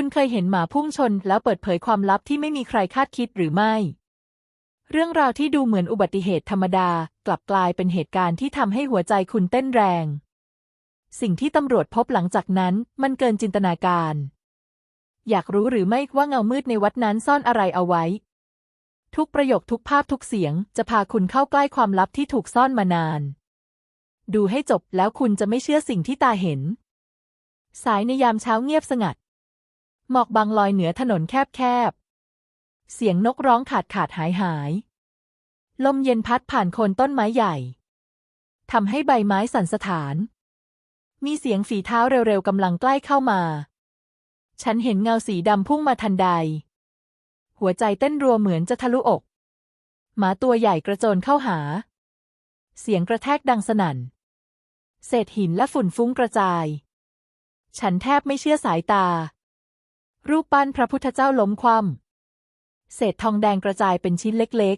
คุณเคยเห็นหมาพุ่งชนแล้วเปิดเผยความลับที่ไม่มีใครคาดคิดหรือไม่ เรื่องราวที่ดูเหมือนอุบัติเหตุธรรมดา กลับกลายเป็นเหตุการณ์ที่ทำให้หัวใจคุณเต้นแรง สิ่งที่ตำรวจพบหลังจากนั้นมันเกินจินตนาการ อยากรู้หรือไม่ว่าเงามืดในวัดนั้นซ่อนอะไรเอาไว้ ทุกประโยคทุกภาพทุกเสียง จะพาคุณเข้าใกล้ความลับที่ถูกซ่อนมานาน ดูให้จบแล้วคุณจะไม่เชื่อสิ่งที่ตาเห็น สายในยามเช้าเงียบสงัด หมอกบางลอยเหนือถนนแคบๆ เสียงนกร้องขาดขาดหายหาย ลมเย็นพัดผ่านโคนต้นไม้ใหญ่ทำให้ใบไม้สั่นสะท้าน มีเสียงฝีเท้าเร็วๆกำลังใกล้เข้ามา ฉันเห็นเงาสีดำพุ่งมาทันใด หัวใจเต้นรัวเหมือนจะทะลุอก หมาตัวใหญ่กระโจนเข้าหา เสียงกระแทกดังสนั่น เศษหินและฝุ่นฟุ้งกระจาย ฉันแทบไม่เชื่อสายตา รูปปั้นพระพุทธเจ้าล้มคว่ำเศษทองแดงกระจายเป็นชิ้นเล็ก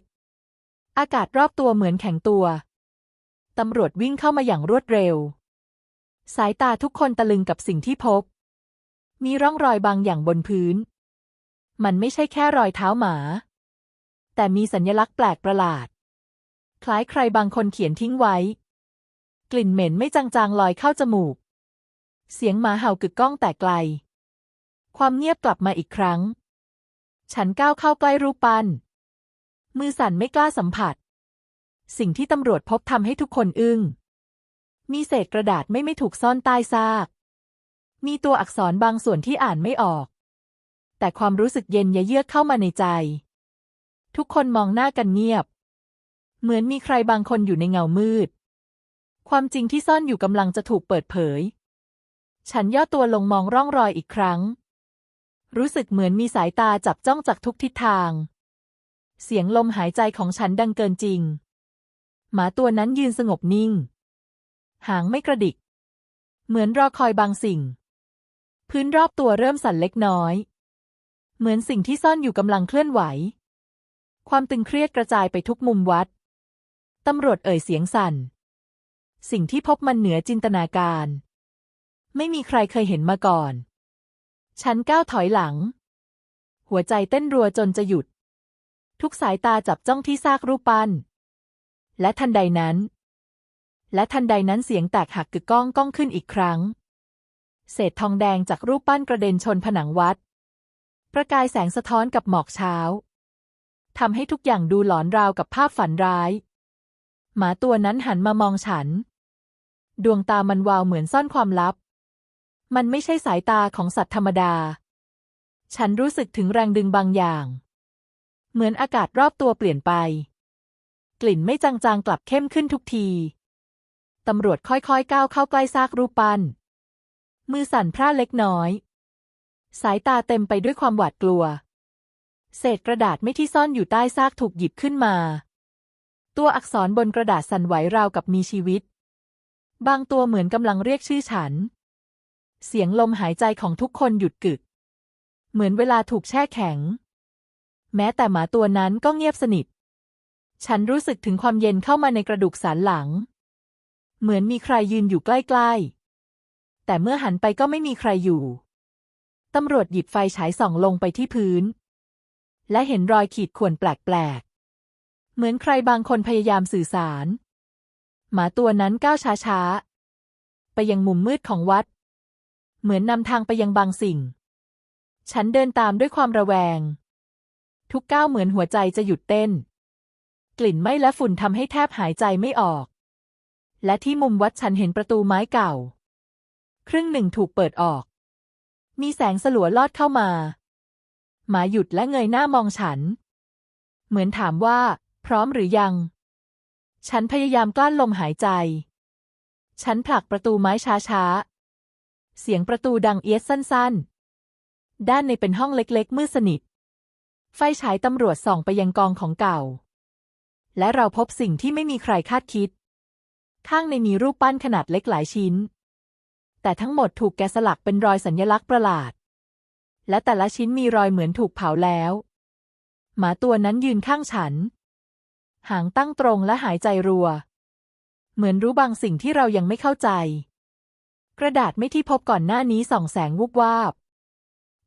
ๆ อากาศรอบตัวเหมือนแข็งตัว ตำรวจวิ่งเข้ามาอย่างรวดเร็ว สายตาทุกคนตะลึงกับสิ่งที่พบ มีร่องรอยบางอย่างบนพื้น มันไม่ใช่แค่รอยเท้าหมา แต่มีสัญลักษณ์แปลกประหลาด คล้ายใครบางคนเขียนทิ้งไว้ กลิ่นเหม็นไม่จางๆลอยเข้าจมูก เสียงหมาเห่ากึกก้องแต่ไกล ความเงียบกลับมาอีกครั้ง ฉันก้าวเข้าใกล้รูปปั้น มือสั่นไม่กล้าสัมผัส สิ่งที่ตำรวจพบทำให้ทุกคนอึ้ง มีเศษกระดาษไม่ไม่ถูกซ่อนใต้ซาก มีตัวอักษรบางส่วนที่อ่านไม่ออก แต่ความรู้สึกเย็นยะเยือกเข้ามาในใจ ทุกคนมองหน้ากันเงียบ เหมือนมีใครบางคนอยู่ในเงามืด ความจริงที่ซ่อนอยู่กำลังจะถูกเปิดเผย ฉันย่อตัวลงมองร่องรอยอีกครั้ง รู้สึกเหมือนมีสายตาจับจ้องจากทุกทิศทาง เสียงลมหายใจของฉันดังเกินจริง หมาตัวนั้นยืนสงบนิ่ง หางไม่กระดิก เหมือนรอคอยบางสิ่ง พื้นรอบตัวเริ่มสั่นเล็กน้อย เหมือนสิ่งที่ซ่อนอยู่กำลังเคลื่อนไหว ความตึงเครียดกระจายไปทุกมุมวัด ตำรวจเอ่ยเสียงสั่น สิ่งที่พบมันเหนือจินตนาการ ไม่มีใครเคยเห็นมาก่อน ฉันก้าวถอยหลัง หัวใจเต้นรัวจนจะหยุด ทุกสายตาจับจ้องที่ซากรูปปั้น และทันใดนั้น และทันใดนั้นเสียงแตกหักกึกก้องก้องขึ้นอีกครั้ง เศษทองแดงจากรูปปั้นกระเด็นชนผนังวัด ประกายแสงสะท้อนกับหมอกเช้าทำให้ทุกอย่างดูหลอนราวกับภาพฝันร้าย หมาตัวนั้นหันมามองฉัน ดวงตามันวาวเหมือนซ่อนความลับ มันไม่ใช่สายตาของสัตว์ธรรมดา ฉันรู้สึกถึงแรงดึงบางอย่าง เหมือนอากาศรอบตัวเปลี่ยนไป กลิ่นไม่จางๆกลับเข้มขึ้นทุกที ตำรวจค่อยๆก้าวเข้าใกล้ซากรูปปั้น มือสั่นพร่าเล็กน้อย สายตาเต็มไปด้วยความหวาดกลัว เศษกระดาษไม่ที่ซ่อนอยู่ใต้ซากถูกหยิบขึ้นมา ตัวอักษรบนกระดาษสั่นไหวราวกับมีชีวิต บางตัวเหมือนกำลังเรียกชื่อฉัน เสียงลมหายใจของทุกคนหยุดกึก เหมือนเวลาถูกแช่แข็ง แม้แต่หมาตัวนั้นก็เงียบสนิท ฉันรู้สึกถึงความเย็นเข้ามาในกระดูกสันหลัง เหมือนมีใครยืนอยู่ใกล้ๆ แต่เมื่อหันไปก็ไม่มีใครอยู่ ตำรวจหยิบไฟฉายส่องลงไปที่พื้น และเห็นรอยขีดข่วนแปลกๆ เหมือนใครบางคนพยายามสื่อสาร หมาตัวนั้นก้าวช้าๆ ไปยังมุมมืดของวัด เหมือนนำทางไปยังบางสิ่ง ฉันเดินตามด้วยความระแวง ทุกก้าวเหมือนหัวใจจะหยุดเต้น กลิ่นไหม้และฝุ่นทำให้แทบหายใจไม่ออก และที่มุมวัดฉันเห็นประตูไม้เก่า ครึ่งหนึ่งถูกเปิดออก มีแสงสลัวลอดเข้ามา หมาหยุดและเงยหน้ามองฉัน เหมือนถามว่า พร้อมหรือยัง ฉันพยายามกลั้นลมหายใจ ฉันผลักประตูไม้ช้าๆ เสียงประตูดังเอียดสั้นๆ ด้านในเป็นห้องเล็กๆ มืดสนิท ไฟฉายตำรวจส่องไปยังกองของเก่า และเราพบสิ่งที่ไม่มีใครคาดคิด ข้างในมีรูปปั้นขนาดเล็กหลายชิ้น แต่ทั้งหมดถูกแกะสลักเป็นรอยสัญลักษณ์ประหลาด และแต่ละชิ้นมีรอยเหมือนถูกเผาแล้ว หมาตัวนั้นยืนข้างฉัน หางตั้งตรงและหายใจรัว เหมือนรู้บางสิ่งที่เรายังไม่เข้าใจ กระดาษไม่ที่พบก่อนหน้านี้ส่องแสงวุบวาบ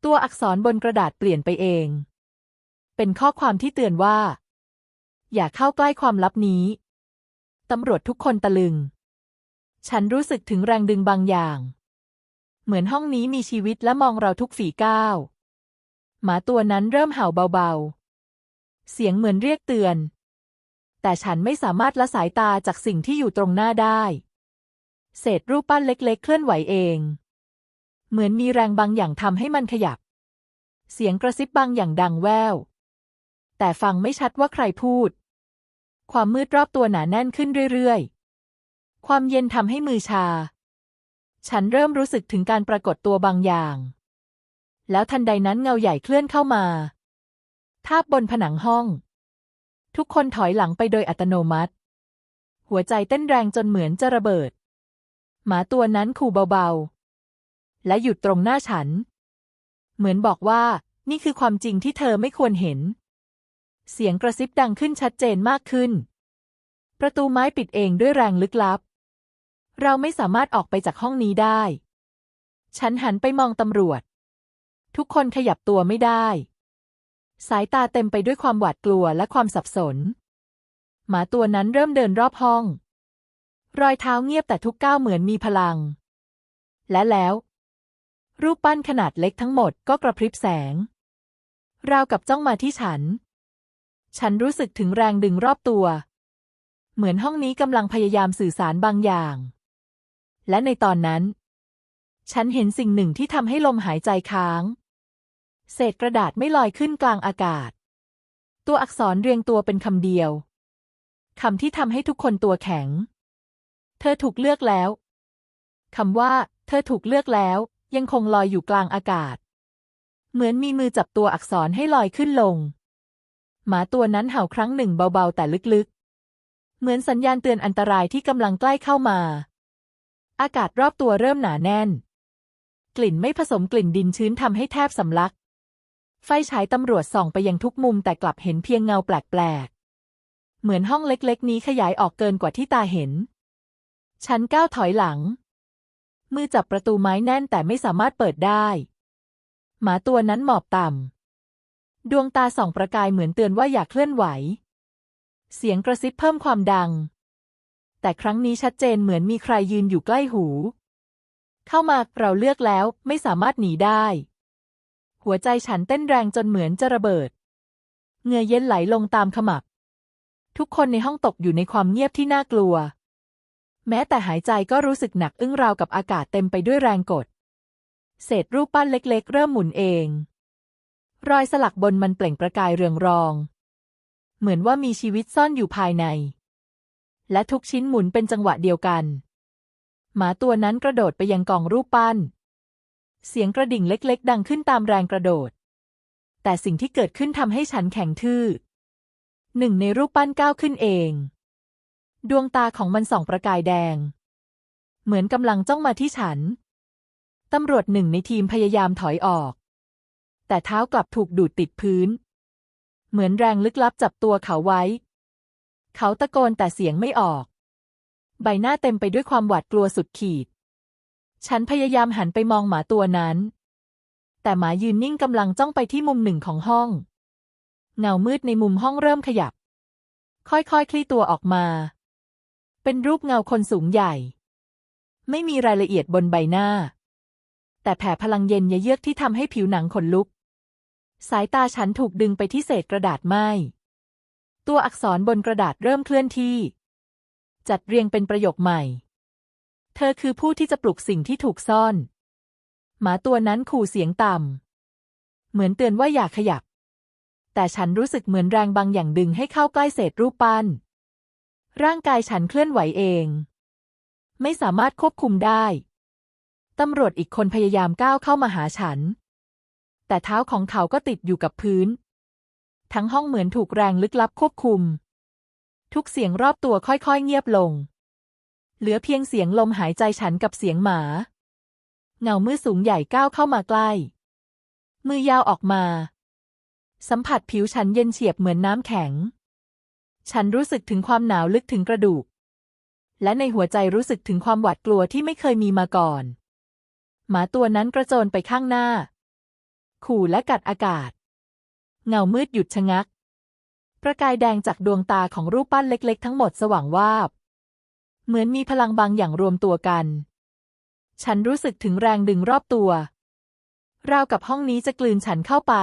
ตัวอักษรบนกระดาษเปลี่ยนไปเอง เป็นข้อความที่เตือนว่า อย่าเข้าใกล้ความลับนี้ ตำรวจทุกคนตะลึง ฉันรู้สึกถึงแรงดึงบางอย่าง เหมือนห้องนี้มีชีวิตและมองเราทุกฝีก้าว หมาตัวนั้นเริ่มเห่าเบาๆ เสียงเหมือนเรียกเตือน แต่ฉันไม่สามารถละสายตาจากสิ่งที่อยู่ตรงหน้าได้ เศษรูปปั้นเล็กๆ เคลื่อนไหวเอง เหมือนมีแรงบางอย่างทำให้มันขยับ เสียงกระซิบบางอย่างดังแว่วแต่ฟังไม่ชัดว่าใครพูด ความมืดรอบตัวหนาแน่นขึ้นเรื่อยๆ ความเย็นทำให้มือชา ฉันเริ่มรู้สึกถึงการปรากฏตัวบางอย่าง แล้วทันใดนั้นเงาใหญ่เคลื่อนเข้ามา ทาบบนผนังห้อง ทุกคนถอยหลังไปโดยอัตโนมัติ หัวใจเต้นแรงจนเหมือนจะระเบิด หมาตัวนั้นขู่เบาๆ และหยุดตรงหน้าฉัน เหมือนบอกว่านี่คือความจริงที่เธอไม่ควรเห็น เสียงกระซิบดังขึ้นชัดเจนมากขึ้น ประตูไม้ปิดเองด้วยแรงลึกลับ เราไม่สามารถออกไปจากห้องนี้ได้ ฉันหันไปมองตำรวจ ทุกคนขยับตัวไม่ได้ สายตาเต็มไปด้วยความหวาดกลัวและความสับสน หมาตัวนั้นเริ่มเดินรอบห้อง รอยเท้าเงียบแต่ทุกก้าวเหมือนมีพลัง และแล้ว รูปปั้นขนาดเล็กทั้งหมดก็กระพริบแสง ราวกับจ้องมาที่ฉัน ฉันรู้สึกถึงแรงดึงรอบตัว เหมือนห้องนี้กำลังพยายามสื่อสารบางอย่าง และในตอนนั้น ฉันเห็นสิ่งหนึ่งที่ทำให้ลมหายใจค้าง เศษกระดาษไม่ลอยขึ้นกลางอากาศ ตัวอักษรเรียงตัวเป็นคำเดียวคำที่ทำให้ทุกคนตัวแข็ง เธอถูกเลือกแล้ว คำว่า เธอถูกเลือกแล้ว ยังคงลอยอยู่กลางอากาศ เหมือนมีมือจับตัวอักษรให้ลอยขึ้นลง หมาตัวนั้นเห่าครั้งหนึ่งเบาๆแต่ลึกๆ เหมือนสัญญาณเตือนอันตรายที่กำลังใกล้เข้ามา อากาศรอบตัวเริ่มหนาแน่น กลิ่นไม่ผสมกลิ่นดินชื้นทำให้แทบสำลัก ไฟฉายตำรวจส่องไปยังทุกมุมแต่กลับเห็นเพียงเงาแปลกๆ เหมือนห้องเล็กๆ นี้ขยายออกเกินกว่าที่ตาเห็น ฉันก้าวถอยหลัง มือจับประตูไม้แน่นแต่ไม่สามารถเปิดได้ หมาตัวนั้นหมอบต่ำ ดวงตาส่องประกายเหมือนเตือนว่าอย่าเคลื่อนไหว เสียงกระซิบเพิ่มความดัง แต่ครั้งนี้ชัดเจนเหมือนมีใครยืนอยู่ใกล้หู เข้ามาเราเลือกแล้วไม่สามารถหนีได้ หัวใจฉันเต้นแรงจนเหมือนจะระเบิดเงื่อเย็นไหลลงตามขมับ ทุกคนในห้องตกอยู่ในความเงียบที่น่ากลัว แม้แต่หายใจก็รู้สึกหนักอึ้งราวกับอากาศเต็มไปด้วยแรงกด เศษรูปปั้นเล็ก ๆ เริ่มหมุนเอง รอยสลักบนมันเปล่งประกายเรืองรอง เหมือนว่ามีชีวิตซ่อนอยู่ภายใน และทุกชิ้นหมุนเป็นจังหวะเดียวกัน หมาตัวนั้นกระโดดไปยังกองรูปปั้น เสียงกระดิ่งเล็ก ๆ ดังขึ้นตามแรงกระโดด แต่สิ่งที่เกิดขึ้นทำให้ฉันแข็งทื่อหนึ่งในรูปปั้นก้าวขึ้นเอง ดวงตาของมันส่องประกายแดง เหมือนกำลังจ้องมาที่ฉัน ตำรวจหนึ่งในทีมพยายามถอยออก แต่เท้ากลับถูกดูดติดพื้น เหมือนแรงลึกลับจับตัวเขาไว้ เขาตะโกนแต่เสียงไม่ออก ใบหน้าเต็มไปด้วยความหวาดกลัวสุดขีด ฉันพยายามหันไปมองหมาตัวนั้น แต่หมายืนนิ่งกำลังจ้องไปที่มุมหนึ่งของห้อง เงามืดในมุมห้องเริ่มขยับ ค่อยๆคลี่ตัวออกมา เป็นรูปเงาคนสูงใหญ่ ไม่มีรายละเอียดบนใบหน้า แต่แผ่พลังเย็นเยือกที่ทำให้ผิวหนังขนลุก สายตาฉันถูกดึงไปที่เศษกระดาษไหมตัวอักษรบนกระดาษเริ่มเคลื่อนที่ จัดเรียงเป็นประโยคใหม่ เธอคือผู้ที่จะปลุกสิ่งที่ถูกซ่อน หมาตัวนั้นขู่เสียงต่ำ เหมือนเตือนว่าอย่าขยับ แต่ฉันรู้สึกเหมือนแรงบางอย่างดึงให้เข้าใกล้เศษรูปปั้น ร่างกายฉันเคลื่อนไหวเอง ไม่สามารถควบคุมได้ ตำรวจอีกคนพยายามก้าวเข้ามาหาฉัน แต่เท้าของเขาก็ติดอยู่กับพื้น ทั้งห้องเหมือนถูกแรงลึกลับควบคุม ทุกเสียงรอบตัวค่อยๆเงียบลง เหลือเพียงเสียงลมหายใจฉันกับเสียงหมา เงามือสูงใหญ่ก้าวเข้ามาใกล้ มือยาวออกมา สัมผัสผิวฉันเย็นเฉียบเหมือนน้ำแข็ง ฉันรู้สึกถึงความหนาวลึกถึงกระดูก และในหัวใจรู้สึกถึงความหวาดกลัวที่ไม่เคยมีมาก่อน หมาตัวนั้นกระโจนไปข้างหน้า ขู่และกัดอากาศ เงามืดหยุดชะงัก ประกายแดงจากดวงตาของรูปปั้นเล็ก ๆ ทั้งหมดสว่างวาบ เหมือนมีพลังบางอย่างรวมตัวกัน ฉันรู้สึกถึงแรงดึงรอบตัวราวกับห้องนี้จะกลืนฉันเข้าไป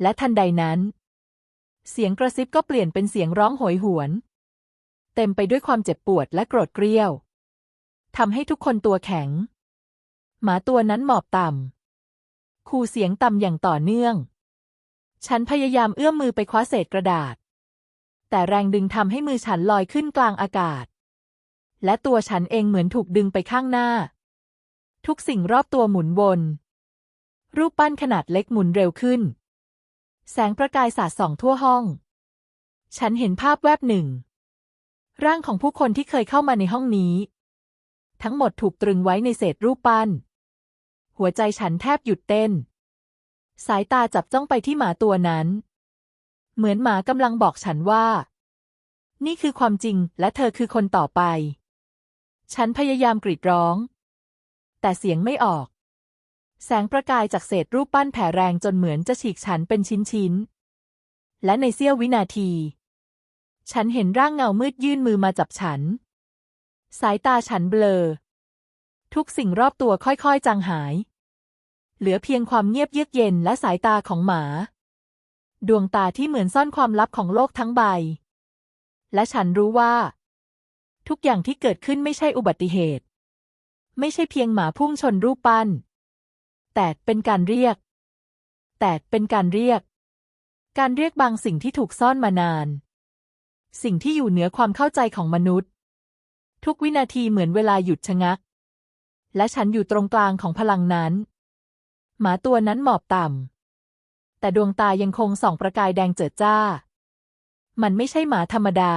และทันใดนั้น เสียงกระซิบก็เปลี่ยนเป็นเสียงร้องโหยหวน เต็มไปด้วยความเจ็บปวดและโกรธเกรี้ยวทำให้ทุกคนตัวแข็ง หมาตัวนั้นหมอบต่ำคูเสียงต่ำอย่างต่อเนื่อง ฉันพยายามเอื้อมมือไปคว้าเศษกระดาษ แต่แรงดึงทำให้มือฉันลอยขึ้นกลางอากาศ และตัวฉันเองเหมือนถูกดึงไปข้างหน้า ทุกสิ่งรอบตัวหมุนวน รูปปั้นขนาดเล็กหมุนเร็วขึ้น แสงประกายสาดส่องทั่วห้อง ฉันเห็นภาพแวบหนึ่ง ร่างของผู้คนที่เคยเข้ามาในห้องนี้ ทั้งหมดถูกตรึงไว้ในเศษรูปปั้น หัวใจฉันแทบหยุดเต้น สายตาจับจ้องไปที่หมาตัวนั้น เหมือนหมากำลังบอกฉันว่า นี่คือความจริงและเธอคือคนต่อไป ฉันพยายามกรีดร้อง แต่เสียงไม่ออก แสงประกายจากเศษรูปปั้นแผ่แรงจนเหมือนจะฉีกฉันเป็นชิ้นๆ และในเสี้ยววินาที ฉันเห็นร่างเงามืดยื่นมือมาจับฉัน สายตาฉันเบลอ ทุกสิ่งรอบตัวค่อยๆ จางหาย เหลือเพียงความเงียบเยือกเย็นและสายตาของหมา ดวงตาที่เหมือนซ่อนความลับของโลกทั้งใบ และฉันรู้ว่า ทุกอย่างที่เกิดขึ้นไม่ใช่อุบัติเหตุ ไม่ใช่เพียงหมาพุ่งชนรูปปั้น แต่เป็นการเรียก แต่เป็นการเรียก การเรียกบางสิ่งที่ถูกซ่อนมานาน สิ่งที่อยู่เหนือความเข้าใจของมนุษย์ ทุกวินาทีเหมือนเวลาหยุดชะงัก และฉันอยู่ตรงกลางของพลังนั้น หมาตัวนั้นหมอบต่ำ แต่ดวงตายังคงส่องประกายแดงเจิดจ้า มันไม่ใช่หมาธรรมดา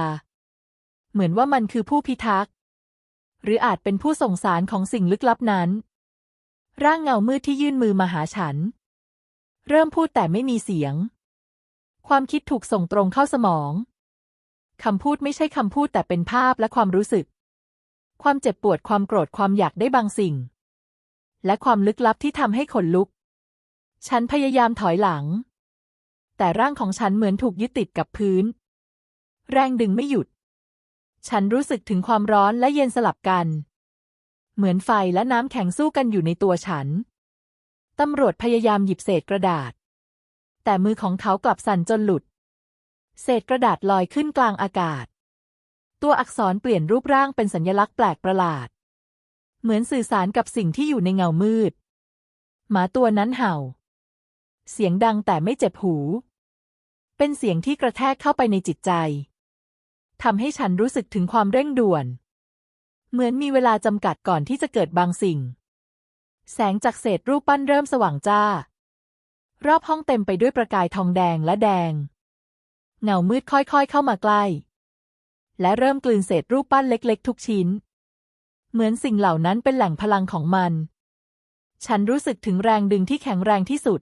เหมือนว่ามันคือผู้พิทักษ์ หรืออาจเป็นผู้ส่งสารของสิ่งลึกลับนั้น ร่างเงามืดที่ยื่นมือมาหาฉัน เริ่มพูดแต่ไม่มีเสียง ความคิดถูกส่งตรงเข้าสมอง คำพูดไม่ใช่คำพูดแต่เป็นภาพและความรู้สึก ความเจ็บปวดความโกรธความอยากได้บางสิ่ง และความลึกลับที่ทำให้ขนลุก ฉันพยายามถอยหลัง แต่ร่างของฉันเหมือนถูกยึดติดกับพื้น แรงดึงไม่หยุด ฉันรู้สึกถึงความร้อนและเย็นสลับกัน เหมือนไฟและน้ำแข็งสู้กันอยู่ในตัวฉัน ตำรวจพยายามหยิบเศษกระดาษ แต่มือของเขากลับสั่นจนหลุด เศษกระดาษลอยขึ้นกลางอากาศ ตัวอักษรเปลี่ยนรูปร่างเป็นสัญลักษณ์แปลกประหลาด เหมือนสื่อสารกับสิ่งที่อยู่ในเงามืด หมาตัวนั้นเห่า เสียงดังแต่ไม่เจ็บหู เป็นเสียงที่กระแทกเข้าไปในจิตใจทำให้ฉันรู้สึกถึงความเร่งด่วน เหมือนมีเวลาจำกัดก่อนที่จะเกิดบางสิ่ง แสงจากเศษรูปปั้นเริ่มสว่างจ้า รอบห้องเต็มไปด้วยประกายทองแดงและแดง เงามืดค่อยๆเข้ามาใกล้ และเริ่มกลืนเศษรูปปั้นเล็กๆ ทุกชิ้น เหมือนสิ่งเหล่านั้นเป็นแหล่งพลังของมัน ฉันรู้สึกถึงแรงดึงที่แข็งแรงที่สุด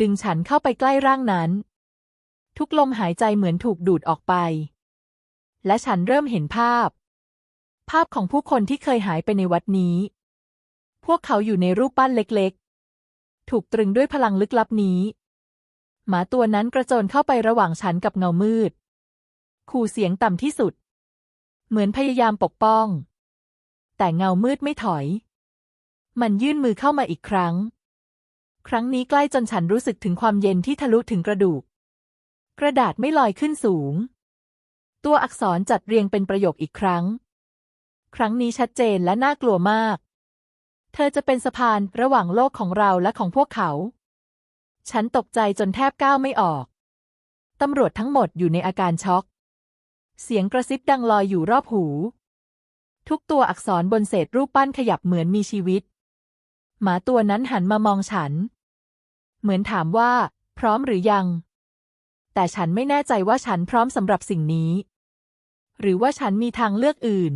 ดึงฉันเข้าไปใกล้ร่างนั้น ทุกลมหายใจเหมือนถูกดูดออกไป และฉันเริ่มเห็นภาพ ภาพของผู้คนที่เคยหายไปในวัดนี้ พวกเขาอยู่ในรูปปั้นเล็กๆ ถูกตรึงด้วยพลังลึกลับนี้ หมาตัวนั้นกระโจนเข้าไประหว่างฉันกับเงามืด ขู่เสียงต่ำที่สุด เหมือนพยายามปกป้อง แต่เงามืดไม่ถอย มันยื่นมือเข้ามาอีกครั้ง ครั้งนี้ใกล้จนฉันรู้สึกถึงความเย็นที่ทะลุถึงกระดูก กระดาษไม่ลอยขึ้นสูง ตัวอักษรจัดเรียงเป็นประโยคอีกครั้ง ครั้งนี้ชัดเจนและน่ากลัวมาก เธอจะเป็นสะพานระหว่างโลกของเราและของพวกเขา ฉันตกใจจนแทบก้าวไม่ออก ตำรวจทั้งหมดอยู่ในอาการช็อก เสียงกระซิบดังลอยอยู่รอบหู ทุกตัวอักษรบนเศษรูปปั้นขยับเหมือนมีชีวิต หมาตัวนั้นหันมามองฉัน เหมือนถามว่า พร้อมหรือยัง แต่ฉันไม่แน่ใจว่าฉันพร้อมสำหรับสิ่งนี้ หรือว่าฉันมีทางเลือกอื่น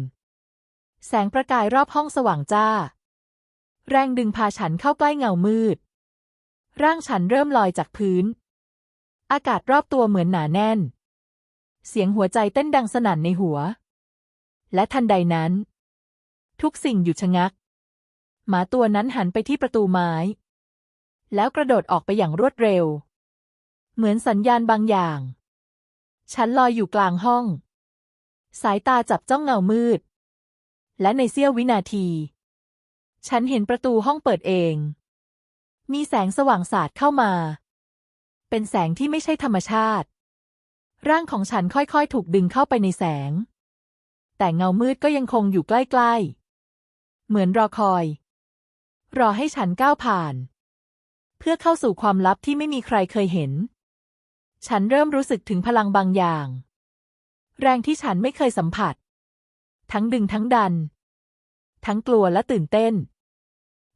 แสงประกายรอบห้องสว่างจ้า แรงดึงพาฉันเข้าใกล้เงามืด ร่างฉันเริ่มลอยจากพื้น อากาศรอบตัวเหมือนหนาแน่น เสียงหัวใจเต้นดังสนั่นในหัว และทันใดนั้น ทุกสิ่งหยุดชะงัก หมาตัวนั้นหันไปที่ประตูไม้ แล้วกระโดดออกไปอย่างรวดเร็ว เหมือนสัญญาณบางอย่าง ฉันลอยอยู่กลางห้อง สายตาจับจ้องเงามืด และในเสี้ยววินาที ฉันเห็นประตูห้องเปิดเอง มีแสงสว่างสาดเข้ามา เป็นแสงที่ไม่ใช่ธรรมชาติ ร่างของฉันค่อยๆ ถูกดึงเข้าไปในแสง แต่เงามืดก็ยังคงอยู่ใกล้ๆ เหมือนรอคอย รอให้ฉันก้าวผ่าน เพื่อเข้าสู่ความลับที่ไม่มีใครเคยเห็น ฉันเริ่มรู้สึกถึงพลังบางอย่าง แรงที่ฉันไม่เคยสัมผัส ทั้งดึงทั้งดัน ทั้งกลัวและตื่นเต้น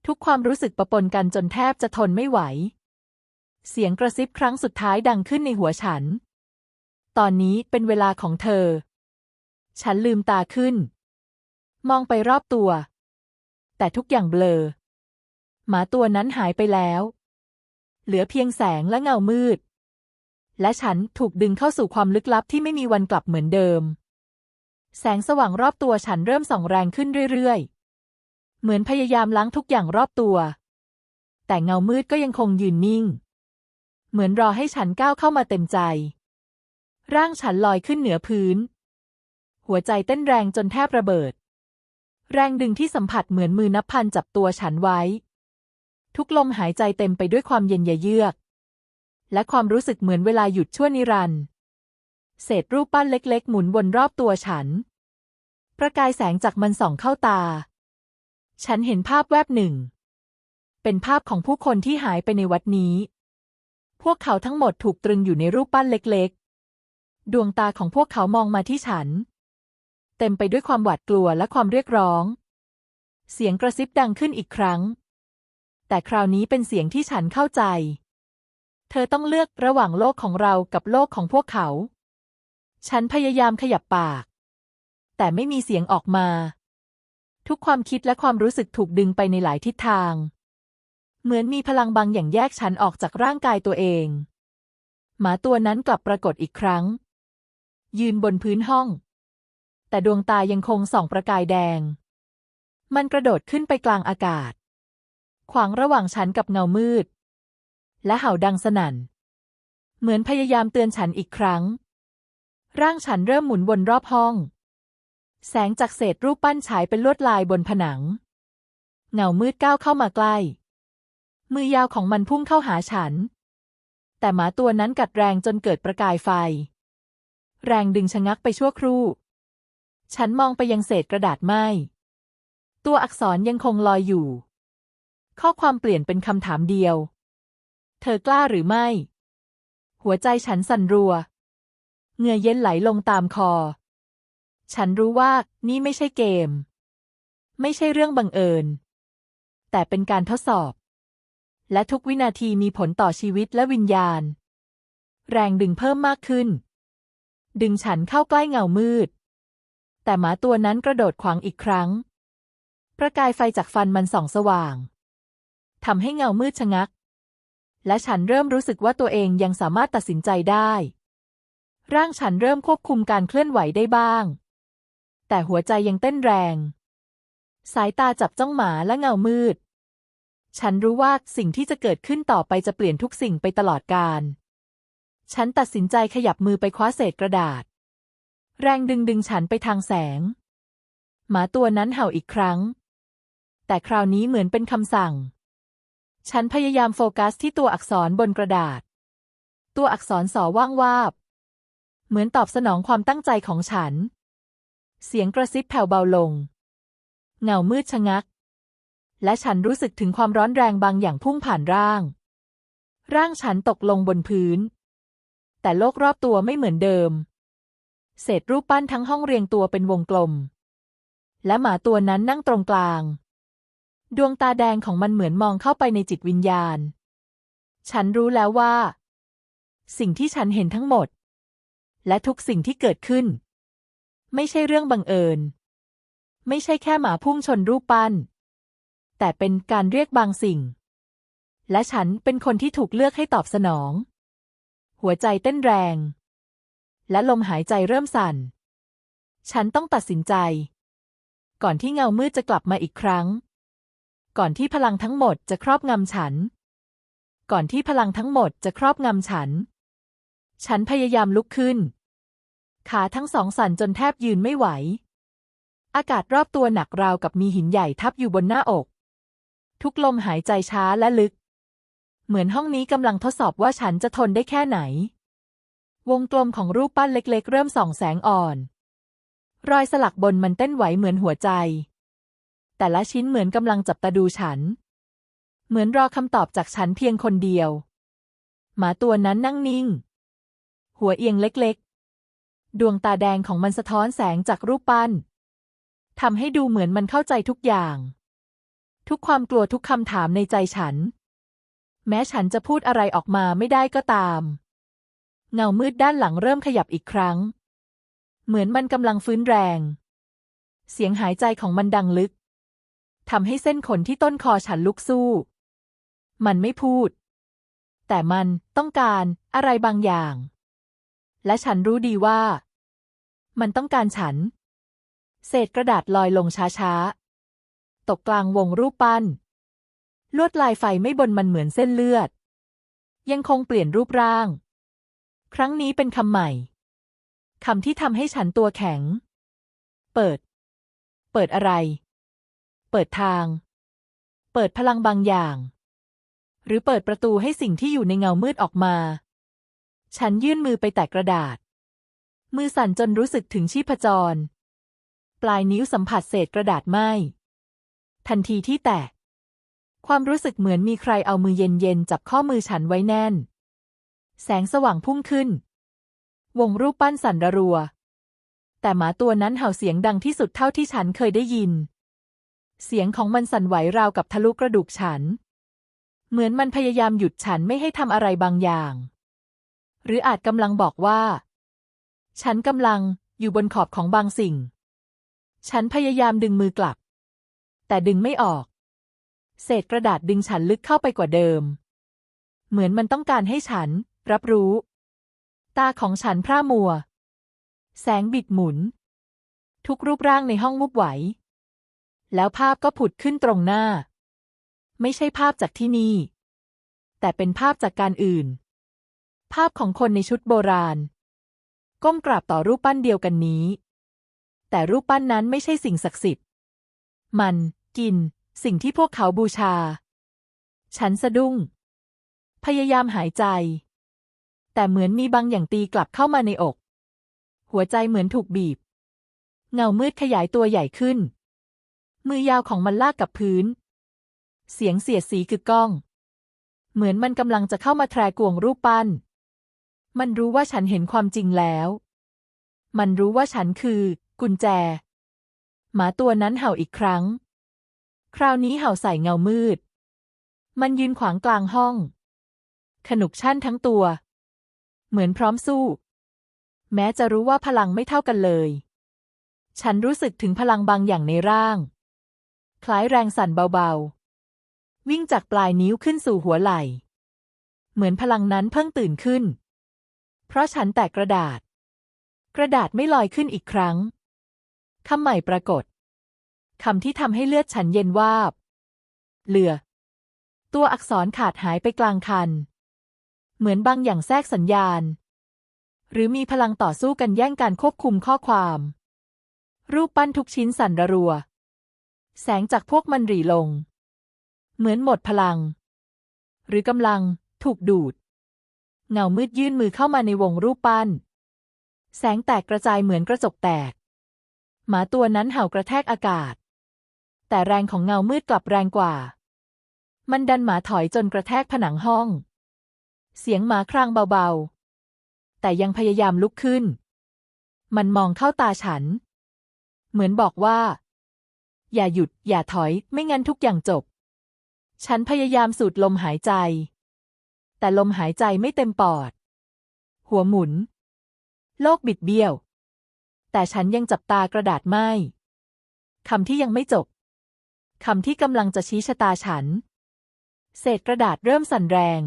ทุกความรู้สึกประปนกันจนแทบจะทนไม่ไหว เสียงกระซิบครั้งสุดท้ายดังขึ้นในหัวฉัน ตอนนี้เป็นเวลาของเธอ ฉันลืมตาขึ้น มองไปรอบตัว แต่ทุกอย่างเบลอ หมาตัวนั้นหายไปแล้ว เหลือเพียงแสงและเงามืดและฉันถูกดึงเข้าสู่ความลึกลับที่ไม่มีวันกลับเหมือนเดิม แสงสว่างรอบตัวฉันเริ่มส่องแรงขึ้นเรื่อยๆ เหมือนพยายามล้างทุกอย่างรอบตัว แต่เงามืดก็ยังคงยืนนิ่ง เหมือนรอให้ฉันก้าวเข้ามาเต็มใจ ร่างฉันลอยขึ้นเหนือพื้น หัวใจเต้นแรงจนแทบระเบิด แรงดึงที่สัมผัสเหมือนมือนับพันจับตัวฉันไว้ ทุกลมหายใจเต็มไปด้วยความเย็นเยือก และความรู้สึกเหมือนเวลาหยุดชั่วนิรันดร์ เศษรูปปั้นเล็กๆ หมุนวนรอบตัวฉัน ประกายแสงจากมันส่องเข้าตา ฉันเห็นภาพแวบหนึ่ง เป็นภาพของผู้คนที่หายไปในวัดนี้ พวกเขาทั้งหมดถูกตรึงอยู่ในรูปปั้นเล็กๆ ดวงตาของพวกเขามองมาที่ฉัน เต็มไปด้วยความหวาดกลัวและความเรียกร้อง เสียงกระซิบดังขึ้นอีกครั้ง แต่คราวนี้เป็นเสียงที่ฉันเข้าใจ เธอต้องเลือกระหว่างโลกของเรากับโลกของพวกเขา ฉันพยายามขยับปาก แต่ไม่มีเสียงออกมา ทุกความคิดและความรู้สึกถูกดึงไปในหลายทิศทาง เหมือนมีพลังบางอย่างแยกฉันออกจากร่างกายตัวเอง หมาตัวนั้นกลับปรากฏอีกครั้ง ยืนบนพื้นห้อง แต่ดวงตายังคงส่องประกายแดง มันกระโดดขึ้นไปกลางอากาศ ขวางระหว่างฉันกับเงามืด และเห่าดังสนั่น เหมือนพยายามเตือนฉันอีกครั้ง ร่างฉันเริ่มหมุนวนรอบห้อง แสงจากเศษรูปปั้นฉายเป็นลวดลายบนผนัง เงามืดก้าวเข้ามาใกล้ มือยาวของมันพุ่งเข้าหาฉัน แต่หมาตัวนั้นกัดแรงจนเกิดประกายไฟ แรงดึงชะงักไปชั่วครู่ ฉันมองไปยังเศษกระดาษไหม้ตัวอักษรยังคงลอยอยู่ ข้อความเปลี่ยนเป็นคำถามเดียว เธอกล้าหรือไม่ หัวใจฉันสั่นรัว เหงื่อเย็นไหลลงตามคอ ฉันรู้ว่านี่ไม่ใช่เกม ไม่ใช่เรื่องบังเอิญ แต่เป็นการทดสอบ และทุกวินาทีมีผลต่อชีวิตและวิญญาณ แรงดึงเพิ่มมากขึ้น ดึงฉันเข้าใกล้เงามืด แต่หมาตัวนั้นกระโดดขวางอีกครั้ง ประกายไฟจากฟันมันส่องสว่างทำให้เงามืดชะงัก และฉันเริ่มรู้สึกว่าตัวเองยังสามารถตัดสินใจได้ ร่างฉันเริ่มควบคุมการเคลื่อนไหวได้บ้าง แต่หัวใจยังเต้นแรง สายตาจับจ้องหมาและเงามืด ฉันรู้ว่าสิ่งที่จะเกิดขึ้นต่อไปจะเปลี่ยนทุกสิ่งไปตลอดกาล ฉันตัดสินใจขยับมือไปคว้าเศษกระดาษ แรงดึงดึงฉันไปทางแสง หมาตัวนั้นเห่าอีกครั้ง แต่คราวนี้เหมือนเป็นคำสั่ง ฉันพยายามโฟกัสที่ตัวอักษรบนกระดาษ ตัวอักษรสอว่างวาบ เหมือนตอบสนองความตั้งใจของฉัน เสียงกระซิบแผ่วเบาลง เงามืดชะงัก และฉันรู้สึกถึงความร้อนแรงบางอย่างพุ่งผ่านร่าง ร่างฉันตกลงบนพื้น แต่โลกรอบตัวไม่เหมือนเดิม เศษรูปปั้นทั้งห้องเรียงตัวเป็นวงกลม และหมาตัวนั้นนั่งตรงกลาง ดวงตาแดงของมันเหมือนมองเข้าไปในจิตวิญญาณ ฉันรู้แล้วว่า สิ่งที่ฉันเห็นทั้งหมด และทุกสิ่งที่เกิดขึ้น ไม่ใช่เรื่องบังเอิญ ไม่ใช่แค่หมาพุ่งชนรูปปั้น แต่เป็นการเรียกบางสิ่ง และฉันเป็นคนที่ถูกเลือกให้ตอบสนอง หัวใจเต้นแรง และลมหายใจเริ่มสั่น ฉันต้องตัดสินใจ ก่อนที่เงามืดจะกลับมาอีกครั้ง ก่อนที่พลังทั้งหมดจะครอบงำฉัน ก่อนที่พลังทั้งหมดจะครอบงำฉัน ฉันพยายามลุกขึ้น ขาทั้งสองสั่นจนแทบยืนไม่ไหว อากาศรอบตัวหนักราวกับมีหินใหญ่ทับอยู่บนหน้าอก ทุกลมหายใจช้าและลึก เหมือนห้องนี้กำลังทดสอบว่าฉันจะทนได้แค่ไหน วงกลมของรูปปั้นเล็กๆ เริ่มส่องแสงอ่อน รอยสลักบนมันเต้นไหวเหมือนหัวใจ แต่ละชิ้นเหมือนกำลังจับตาดูฉัน เหมือนรอคำตอบจากฉันเพียงคนเดียว หมาตัวนั้นนั่งนิ่ง หัวเอียงเล็กๆ ดวงตาแดงของมันสะท้อนแสงจากรูปปั้นทำให้ดูเหมือนมันเข้าใจทุกอย่าง ทุกความกลัวทุกคำถามในใจฉัน แม้ฉันจะพูดอะไรออกมาไม่ได้ก็ตาม เงามืดด้านหลังเริ่มขยับอีกครั้ง เหมือนมันกำลังฟื้นแรง เสียงหายใจของมันดังลึกทำให้เส้นขนที่ต้นคอฉันลุกสู้ มันไม่พูด แต่มันต้องการอะไรบางอย่าง และฉันรู้ดีว่า มันต้องการฉัน เศษกระดาษลอยลงช้าๆ ตกกลางวงรูปปั้น ลวดลายไฟไม่บนมันเหมือนเส้นเลือด ยังคงเปลี่ยนรูปร่าง ครั้งนี้เป็นคำใหม่คำที่ทำให้ฉันตัวแข็ง เปิด เปิดอะไร เปิดทาง เปิดพลังบางอย่าง หรือเปิดประตูให้สิ่งที่อยู่ในเงามืดออกมา ฉันยื่นมือไปแตะกระดาษ มือสั่นจนรู้สึกถึงชีพจร ปลายนิ้วสัมผัสเศษกระดาษไหมทันทีที่แตะ ความรู้สึกเหมือนมีใครเอามือเย็นๆ จับข้อมือฉันไว้แน่น แสงสว่างพุ่งขึ้น วงรูปปั้นสั่นระรัว แต่หมาตัวนั้นเห่าเสียงดังที่สุดเท่าที่ฉันเคยได้ยิน เสียงของมันสั่นไหวราวกับทะลุกระดูกฉัน เหมือนมันพยายามหยุดฉันไม่ให้ทำอะไรบางอย่าง หรืออาจกำลังบอกว่า ฉันกำลังอยู่บนขอบของบางสิ่ง ฉันพยายามดึงมือกลับ แต่ดึงไม่ออก เศษกระดาษดึงฉันลึกเข้าไปกว่าเดิม เหมือนมันต้องการให้ฉันรับรู้ ตาของฉันพร่ามัว แสงบิดหมุน ทุกรูปร่างในห้องมุบไหว แล้วภาพก็ผุดขึ้นตรงหน้า ไม่ใช่ภาพจากที่นี่ แต่เป็นภาพจากการอื่น ภาพของคนในชุดโบราณ ก้มกราบต่อรูปปั้นเดียวกันนี้ แต่รูปปั้นนั้นไม่ใช่สิ่งศักดิ์สิทธิ์ มัน กิน สิ่งที่พวกเขาบูชา ฉันสะดุ้ง พยายามหายใจ แต่เหมือนมีบางอย่างตีกลับเข้ามาในอก หัวใจเหมือนถูกบีบ เงามืดขยายตัวใหญ่ขึ้น มือยาวของมันลากกับพื้น เสียงเสียดสีกึกก้อง เหมือนมันกำลังจะเข้ามาแทรกวงรูปปั้น มันรู้ว่าฉันเห็นความจริงแล้ว มันรู้ว่าฉันคือ กุญแจ หมาตัวนั้นเห่าอีกครั้ง คราวนี้เห่าใส่เงามืด มันยืนขวางกลางห้อง ขนุกชั่นทั้งตัว เหมือนพร้อมสู้ แม้จะรู้ว่าพลังไม่เท่ากันเลย ฉันรู้สึกถึงพลังบางอย่างในร่าง คล้ายแรงสั่นเบาๆ วิ่งจากปลายนิ้วขึ้นสู่หัวไหล่ เหมือนพลังนั้นเพิ่งตื่นขึ้น เพราะฉันแตกกระดาษ กระดาษไม่ลอยขึ้นอีกครั้งคำใหม่ปรากฏคำที่ทำให้เลือดฉันเย็นวาบ เหลือ ตัวอักษรขาดหายไปกลางคัน เหมือนบางอย่างแทรกสัญญาณ หรือมีพลังต่อสู้กันแย่งการควบคุมข้อความ รูปปั้นทุกชิ้นสั่นระรัว แสงจากพวกมันหรี่ลง เหมือนหมดพลัง หรือกำลังถูกดูด เงามืดยื่นมือเข้ามาในวงรูปปั้น แสงแตกกระจายเหมือนกระจกแตก หมาตัวนั้นเห่ากระแทกอากาศ แต่แรงของเงามืดกลับแรงกว่า มันดันหมาถอยจนกระแทกผนังห้อง เสียงหมาครางเบาๆ แต่ยังพยายามลุกขึ้น มันมองเข้าตาฉัน เหมือนบอกว่า อย่าหยุด อย่าถอย ไม่งั้นทุกอย่างจบ ฉันพยายามสูดลมหายใจ แต่ลมหายใจไม่เต็มปอด หัวหมุน โลกบิดเบี้ยว แต่ฉันยังจับตากระดาษไม้คำที่ยังไม่จบคำที่กำลังจะชี้ชะตาฉัน เศษกระดาษเริ่มสั่นแรง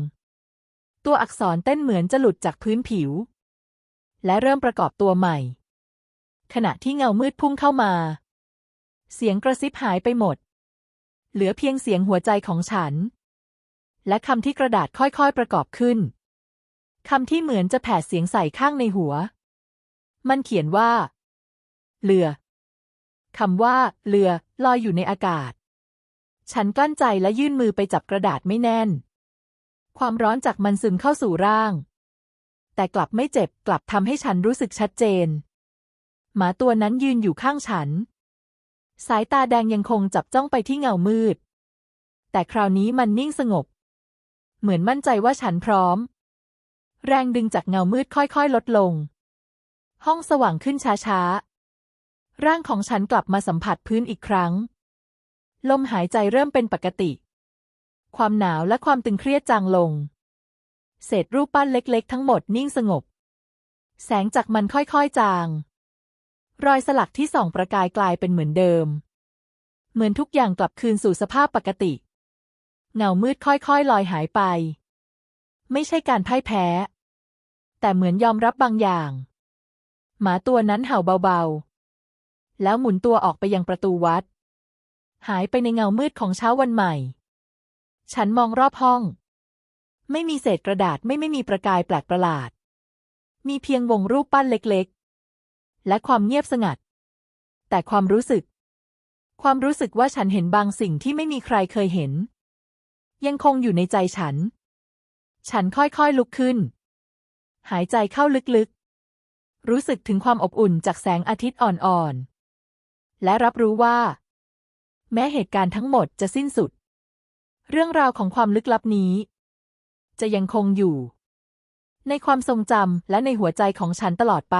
ตัวอักษรเต้นเหมือนจะหลุดจากพื้นผิว และเริ่มประกอบตัวใหม่ ขณะที่เงามืดพุ่งเข้ามา เสียงกระซิบหายไปหมด เหลือเพียงเสียงหัวใจของฉัน และคำที่กระดาษค่อยๆประกอบขึ้นคำที่เหมือนจะแผดเสียงใส่ข้างในหัว มันเขียนว่า เรือคำว่า เรือ ลอยอยู่ในอากาศ ฉันกลั้นใจและยื่นมือไปจับกระดาษไม่แน่น ความร้อนจากมันซึมเข้าสู่ร่าง แต่กลับไม่เจ็บกลับทำให้ฉันรู้สึกชัดเจน หมาตัวนั้นยืนอยู่ข้างฉัน สายตาแดงยังคงจับจ้องไปที่เงามืด แต่คราวนี้มันนิ่งสงบ เหมือนมั่นใจว่าฉันพร้อม แรงดึงจากเงามืดค่อยๆ ลดลง ห้องสว่างขึ้นช้าๆ ร่างของฉันกลับมาสัมผัสพื้นอีกครั้ง ลมหายใจเริ่มเป็นปกติ ความหนาวและความตึงเครียดจางลง เศษรูปปั้นเล็กๆ ทั้งหมดนิ่งสงบ แสงจากมันค่อยๆจาง รอยสลักที่ส่องประกายกลายเป็นเหมือนเดิม เหมือนทุกอย่างกลับคืนสู่สภาพปกติ เงามืดค่อยๆ ลอยหายไป ไม่ใช่การพ่ายแพ้ แต่เหมือนยอมรับบางอย่าง หมาตัวนั้นเห่าเบาๆ แล้วหมุนตัวออกไปยังประตูวัด หายไปในเงามืดของเช้าวันใหม่ ฉันมองรอบห้อง ไม่มีเศษกระดาษไม่ไม่มีประกายแปลกประหลาด มีเพียงวงรูปปั้นเล็กๆ และความเงียบสงัด แต่ความรู้สึก ความรู้สึกว่าฉันเห็นบางสิ่งที่ไม่มีใครเคยเห็น ยังคงอยู่ในใจฉัน ฉันค่อยๆลุกขึ้น หายใจเข้าลึกๆ รู้สึกถึงความอบอุ่นจากแสงอาทิตย์อ่อนๆ และรับรู้ว่า แม้เหตุการณ์ทั้งหมดจะสิ้นสุด เรื่องราวของความลึกลับนี้ จะยังคงอยู่ ในความทรงจำและในหัวใจของฉันตลอดไป